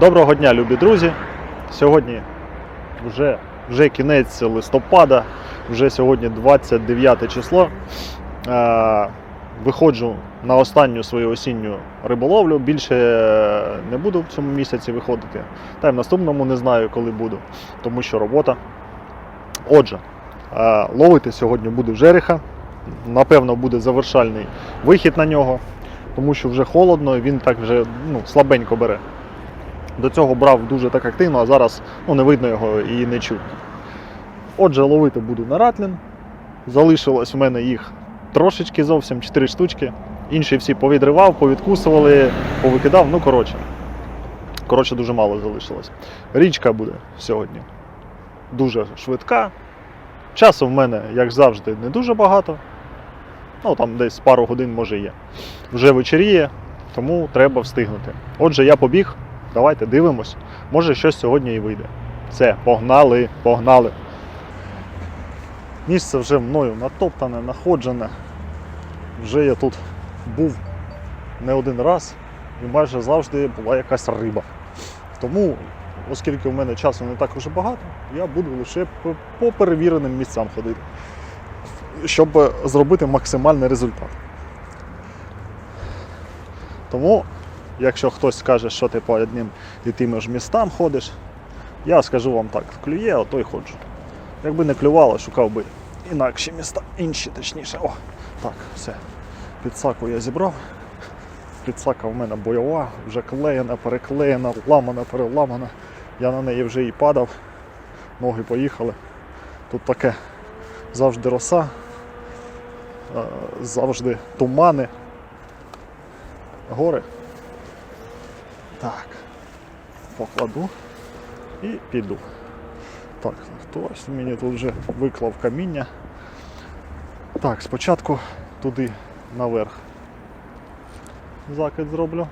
Доброго дня, любі друзі. Сьогодні вже, вже кінець листопада, вже сьогодні 29 число. Е, Виходжу на останню свою осінню риболовлю. Більше не буду в цьому місяці виходити. Та й в наступному не знаю, коли буду, тому що робота. Отже, е, ловити сьогодні буду жереха. Напевно, буде завершальний вихід на нього, тому що вже холодно, він так вже ну, слабенько бере. До цього брав дуже так активно, а зараз ну, не видно його і не чутно. Отже, ловити буду на ратлін. Залишилось в мене їх трошечки зовсім 4 штучки. Інші всі повідривав, повідкусували, повикидав. Ну, коротше. Коротше, дуже мало залишилось. Річка буде сьогодні дуже швидка. Часу в мене, як завжди, не дуже багато. Ну, там десь пару годин може є. Вже вечеріє, тому треба встигнути. Отже, я побіг. Давайте дивимось. Може щось сьогодні і вийде. Все, погнали, погнали. Місце вже мною натоптане, находжене. Вже я тут був не один раз і майже завжди була якась риба. Тому, оскільки в мене часу не так уже багато, я буду лише по- перевіреним місцям ходити, щоб зробити максимальний результат. Тому Якщо хтось скаже, що ти по одним і тим ж містам ходиш, я скажу вам так, клює, ото й ходжу. Якби не клювало, шукав би інакші міста, інші точніше. О, так, все. Підсаку я зібрав. Підсака в мене бойова, вже клеєна, переклеєна, ламана, переламана. Я на неї вже і падав, ноги поїхали. Тут таке завжди роса, е, завжди тумани, гори. Так, покладу і піду. Так, хтось мені тут вже виклав каміння. Так, спочатку туди наверх. Закид зроблю.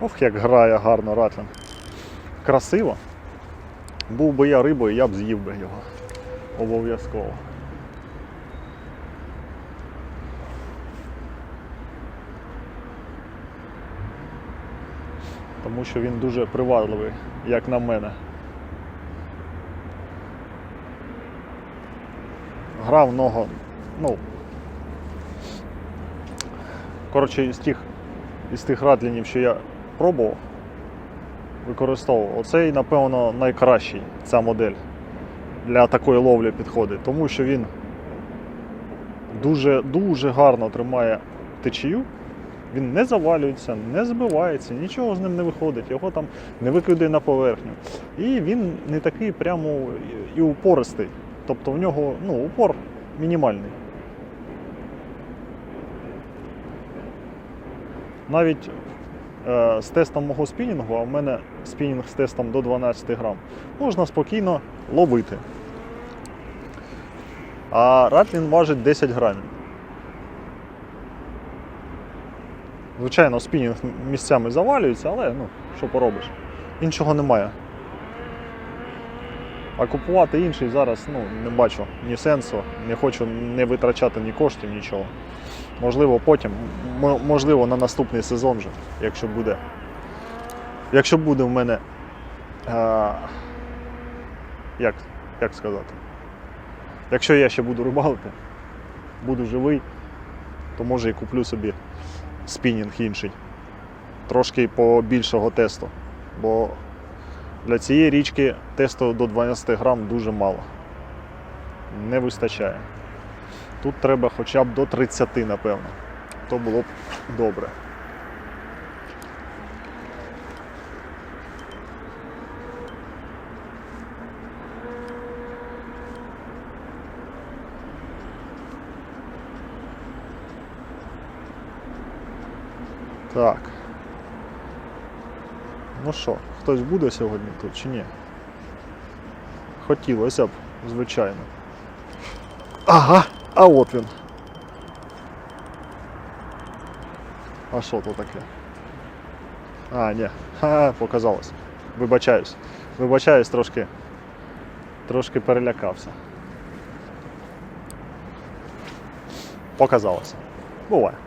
Ох, як грає гарно Ратлін. Красиво. Був би я рибою, я б з'їв би його. Обов'язково. Тому що він дуже привабливий, як на мене. Грав много, ну. Коротше, із тих, із тих радлінів, що я пробував, використовував. Оцей, напевно, найкращий ця модель для такої ловлі підходить, тому що він дуже, дуже гарно тримає течію. Він не завалюється, не збивається, нічого з ним не виходить, його там не викидає на поверхню. І він не такий прямо і упористий. Тобто в нього ну, упор мінімальний. Навіть з тестом мого спінінгу, а в мене спінінг з тестом до 12 грам, можна спокійно ловити. А ратлін важить 10 грамів. Звичайно, спінінг місцями завалюється, але ну, що поробиш? Іншого немає. А купувати інший зараз ну, не бачу ні сенсу, не хочу не витрачати ні коштів, нічого. Можливо, потім, можливо, на наступний сезон вже, якщо буде. Якщо буде в мене. А, як, як сказати? Якщо я ще буду рибалити, буду живий, то може і куплю собі спінінг інший. Трошки побільшого тесту. Бо для цієї річки тесту до 12 грам дуже мало. Не вистачає. Тут треба хоча б до 30, напевно. То було б добре. Так. Ну що, хтось буде сьогодні тут чи ні? Хотілося б, звичайно. Ага, а от він. А що то таке? А, ні. Ха, показалось. Вибачаюсь. Вибачаюсь трошки. Трошки перелякався. Показалося. Буває.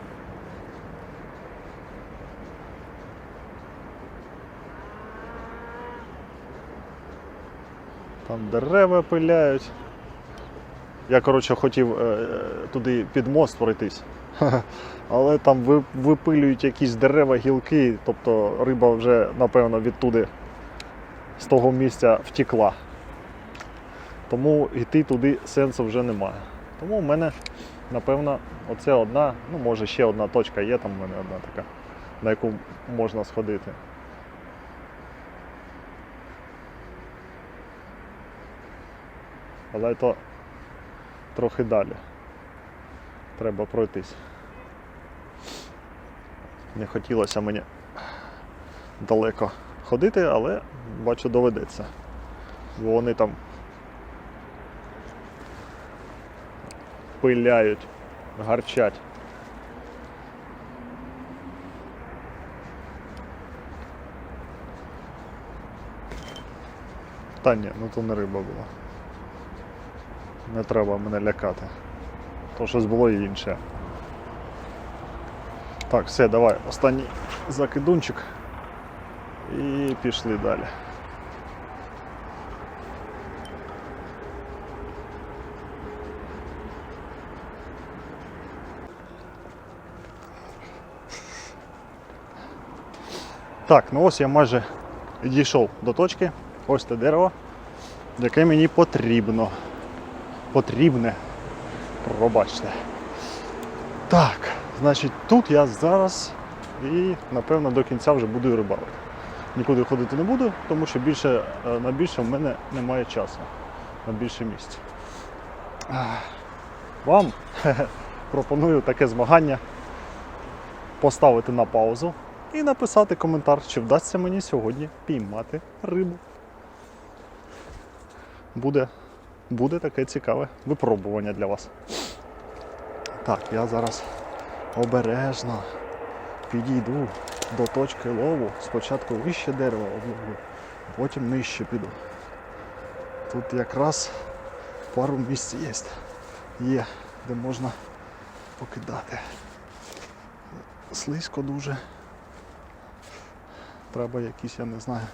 Там дерева пиляють. Я, коротше, хотів е, туди під мост пройтись. Але там випилюють якісь дерева, гілки, тобто риба вже, напевно, відтуди з того місця втекла. Тому йти туди сенсу вже немає. Тому в мене, напевно, оце одна, ну може ще одна точка є, там в мене одна така, на яку можна сходити. Але то трохи далі. Треба пройтись. Не хотілося мені далеко ходити, але бачу доведеться. Бо вони там пиляють, гарчать. Та ні, ну то не риба була. Не треба мене лякати. То щось було і інше. Так, все, давай, останній закидунчик. І пішли далі. Так, ну ось я майже дійшов до точки. Ось те дерево, яке мені потрібно. Потрібне. Пробачте. Так, значить, тут я зараз і напевно до кінця вже буду рибалити. Нікуди ходити не буду, тому що більше, е, на більше в мене немає часу. На більше місць. Вам пропоную таке змагання поставити на паузу і написати коментар, чи вдасться мені сьогодні піймати рибу. Буде, буде таке цікаве випробування для вас. Так, я зараз обережно підійду до точки лову. Спочатку вище дерево обловлю, потім нижче піду. Тут якраз пару місць є, є, де можна покидати. Слизько дуже. Треба якісь, я не знаю,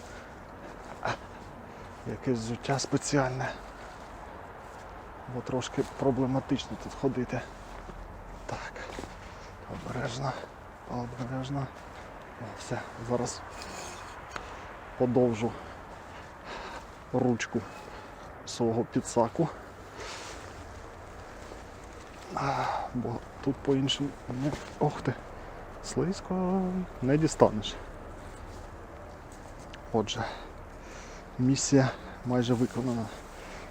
якесь взуття спеціальне. Бо трошки проблематично тут ходити. Так, обережно, обережно. О, все, зараз подовжу ручку свого підсаку. А, бо тут по-іншому не... Ох ти, слизько не дістанеш. Отже, місія майже виконана.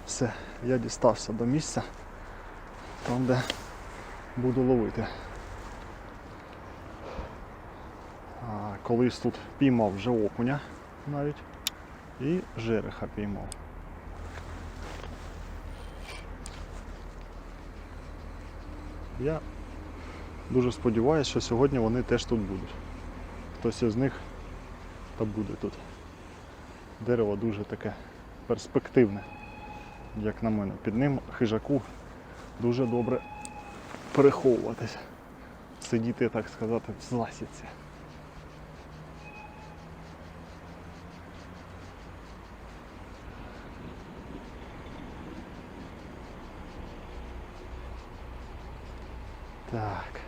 Все, я дістався до місця, там де буду ловити. А, колись тут піймав вже окуня навіть і жереха піймав. Я дуже сподіваюся, що сьогодні вони теж тут будуть. Хтось із них та буде тут. Дерево дуже таке перспективне, як на мене. Під ним хижаку дуже добре переховуватися. Сидіти, так сказати, в засідці. Так.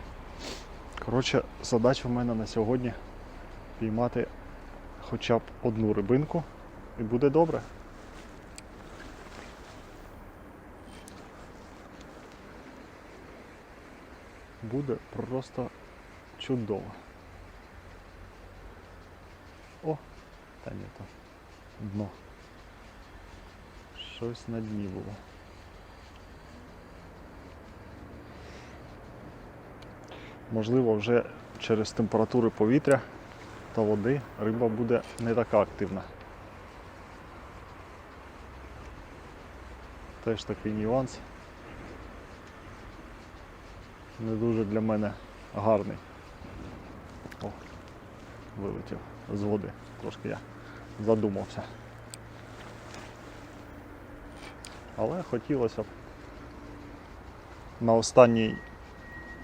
Коротше, задача в мене на сьогодні піймати хоча б одну рибинку і буде добре. Буде просто чудово. О, та ні, то дно. Щось на дні було. Можливо, вже через температури повітря та води риба буде не така активна. Теж такий нюанс. Не дуже для мене гарний. О, вилетів з води. Трошки я задумався. Але хотілося б на останній,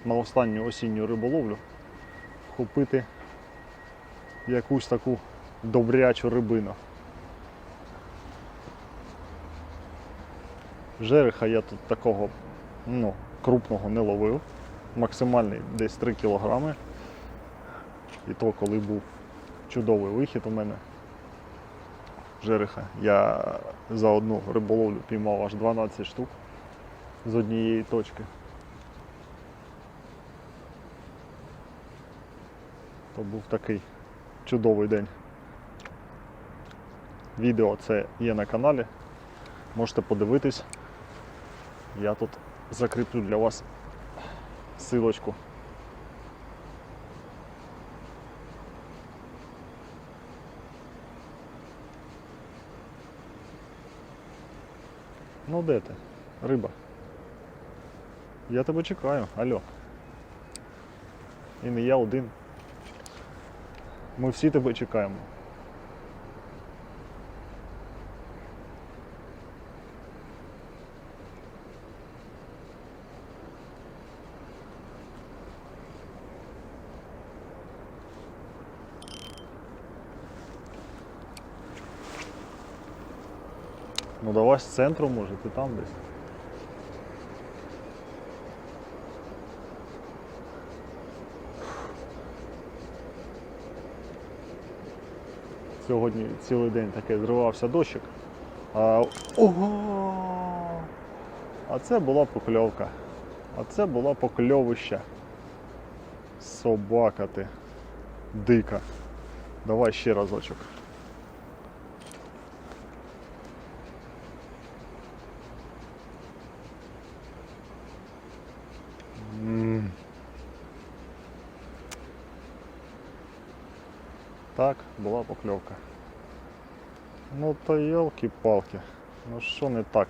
на останню осінню риболовлю купити якусь таку добрячу рибину. Жереха я тут такого ну, крупного не ловив. Максимальний десь 3 кілограми. І то, коли був чудовий вихід у мене жереха, я за одну риболовлю піймав аж 12 штук з однієї точки. То був такий чудовий день. Відео це є на каналі. Можете подивитись. Я тут закріплю для вас силочку. Ну де ти? Риба. Я тебе чекаю, алло. І не я один. Ми всі тебе чекаємо. Давай з центру може, ти там десь. Сьогодні цілий день таке зривався дощик. А... Ого! А це була покльовка. А це була покльовища. Собака ти. Дика. Давай ще разочок. М. Так, була покльовка. Ну то йолки-палки. Ну що не так?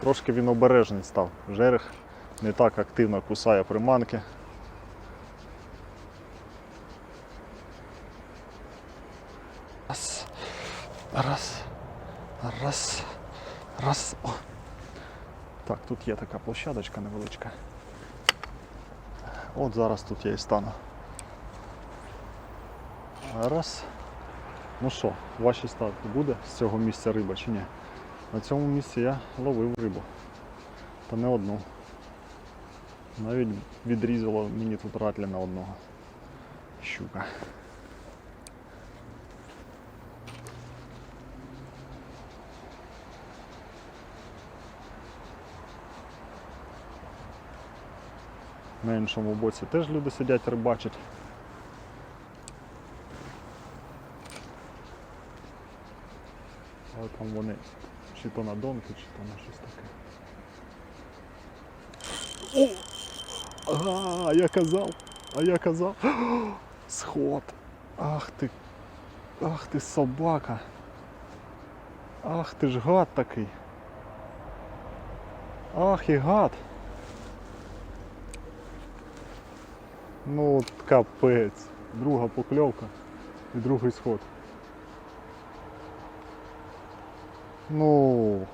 Трошки він обережний став. Жерех не так активно кусає приманки. Раз. Раз. Раз. Раз. О. Так, тут є така площадочка невеличка. От зараз тут я і стану. Раз. Ну що, ваші ставки буде з цього місця риба чи ні? На цьому місці я ловив рибу. Та не одну. Навіть відрізало мені тут ратлі на одного. Щука. На іншому боці теж люди сидять рибачать. Там вони чи то на донки, чи то на щось таке. О! А, я казав, а я казав. Сход. Ах ти. Ах ти собака. Ах ти ж гад такий. Ах і гад. Ну капець. Друга покльовка і другий сход. Ну.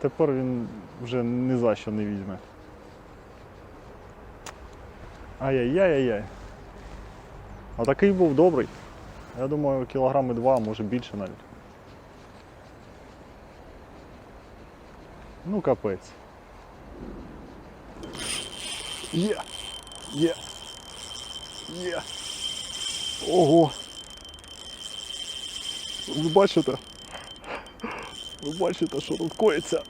Тепер він вже ні за що не візьме. Ай-яй-яй-яй-яй. А такий був добрий. Я думаю, кілограми два, може більше навіть. Ну капець. Є! Є! Є! Ого! Ви бачите? Ви бачите, що тут коїться?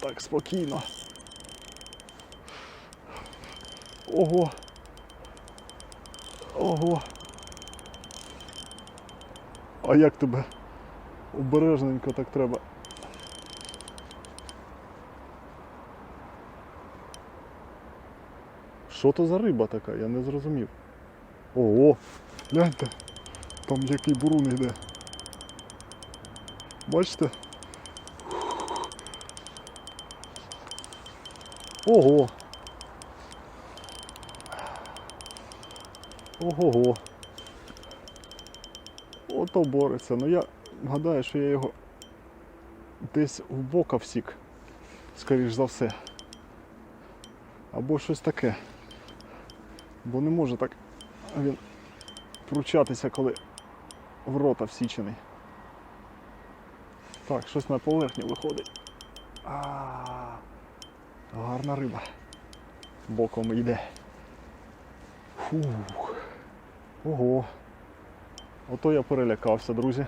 Так, спокійно. Ого! Ого! А як тебе обережненько так треба? Що то за риба така? Я не зрозумів. Ого! Гляньте, там який бурун йде. Бачите? Ого! Ого-го! Ото бореться. Ну я гадаю, що я його десь в бока всік, скоріш за все. Або щось таке. Бо не може так він пручатися, коли в рота всічений. Так, щось на поверхню виходить. А, -а, -а. гарна риба. Боком йде. Фух. Ого. Ото я перелякався, друзі.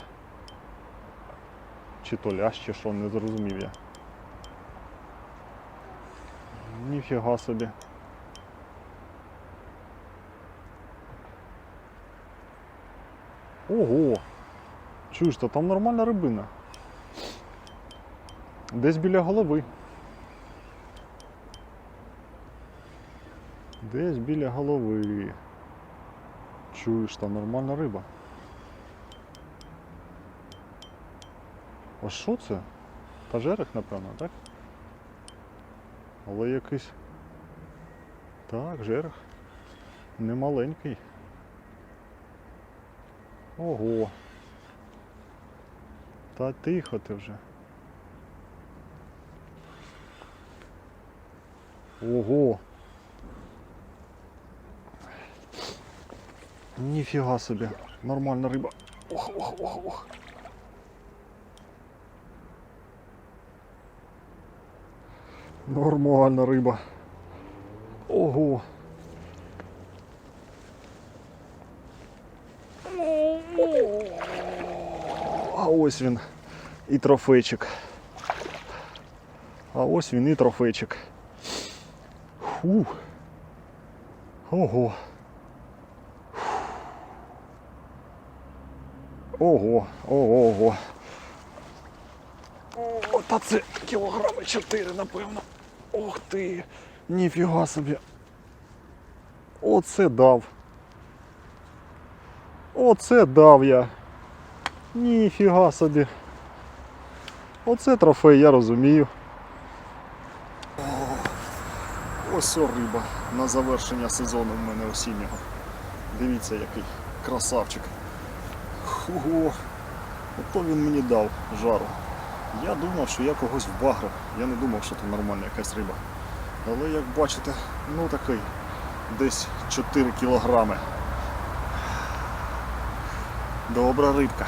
Чи то лящ, чи що, не зрозумів я. Ніфіга собі. Ого! Чуєш, то там нормальна рибина. Десь біля голови. Десь біля голови. Чуєш, там нормальна риба. А що це? Та жерех, напевно, так? Але якийсь. Так, жерех. Немаленький. Ого. Та тихо ти вже. Ого. Ніфіга собі. Нормальна риба. Ох, ох, ох, ох. Нормальна риба. Ого. А ось він і трофейчик. А ось він і трофейчик. Фух. Ого. Ого, ого, ого. О, та це кілограми 4, напевно. Ох ти. Ніфіга собі. Оце дав. Оце дав я. Ніфіга собі. Оце трофей, я розумію. О, ось риба на завершення сезону в мене осіннього. Дивіться, який красавчик. Ого, ото він мені дав жару. Я думав, що я когось вбагрив. Я не думав, що це нормальна якась риба. Але як бачите, ну такий десь 4 кілограми. Добра рибка.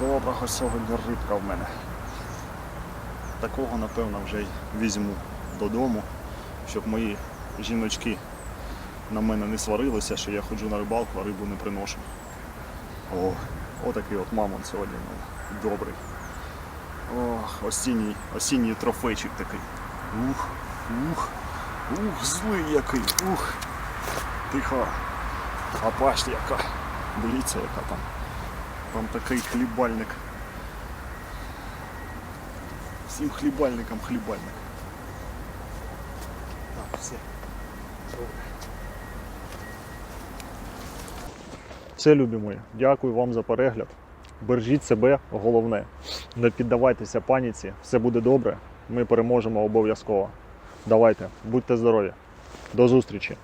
Доброго сьогодні рибка в мене. Такого, напевно, вже й візьму додому, щоб мої жіночки на мене не сварилися, що я ходжу на рибалку, а рибу не приношу. О, отакий от мамон сьогодні мене. Добрий. Ох, осінній, осінній трофейчик такий. Ух, ух, ух, злий який, ух. Тихо. А бачите яка. Дивіться, яка там. Там такий хлібальник. Всім хлібальникам хлібальник. Так, все. Добре. Все, любі мої. Дякую вам за перегляд. Бережіть себе, головне. Не піддавайтеся паніці, все буде добре. Ми переможемо обов'язково. Давайте, будьте здорові. До зустрічі!